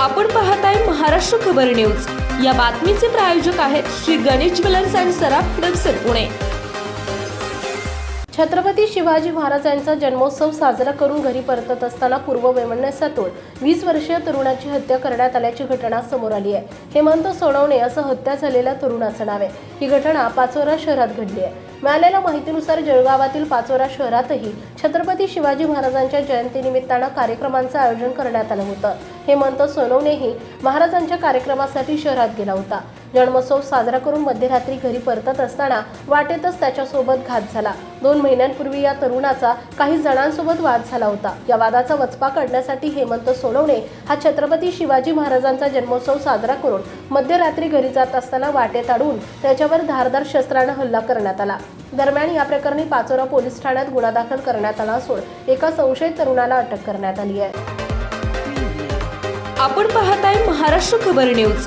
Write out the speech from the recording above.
आपण पाहताय महाराष्ट्र खबर न्यूज. या बातमीचे प्रायोजक आहेत श्री गणेश ज्वेलर्स अँड सराफ हडपसर पुणे. छत्रपती शिवाजी महाराजांचा जन्मोत्सव साजरा करून घरी परतत असताना पूर्व वैमनस्यातून वीस वर्षीय तरुणाची हत्या करण्यात आल्याची घटना समोर आली आहे. हेमंत सोनवणे असं हत्या झालेल्या तरुणाचं नाव आहे. ही घटना पाचोरा शहरात घडली आहे. मिळालेल्या माहितीनुसार जळगावातील पाचोरा शहरातही छत्रपती शिवाजी महाराजांच्या जयंतीनिमित्तानं कार्यक्रमांचं आयोजन करण्यात आलं होतं. हेमंत सोनवणेही महाराजांच्या कार्यक्रमासाठी शहरात गेला होता. जन्मोत्सव साजरा करून मध्यरात्री घरी परतत असताना वाटेतच त्याच्यासोबत घात झाला. दोन महिन्यांपूर्वी या तरुणाचा काही जणांसोबत वाद झाला होता. या वादाचा वचपा काढण्यासाठी हेमंत सोनवणे हा छत्रपती शिवाजी महाराजांचा जन्मोत्सव साजरा करून मध्यरात्री घरी जात असताना वाटेत अडून त्याच्यावर धारदार शस्त्रानं हल्ला करण्यात आला. दरम्यान या प्रकरणी पाचोरा पोलीस ठाण्यात गुन्हा दाखल करण्यात आला असून एका संशयित तरुणाला अटक करण्यात आली आहे. आपण पाहताय महाराष्ट्र खबर न्यूज.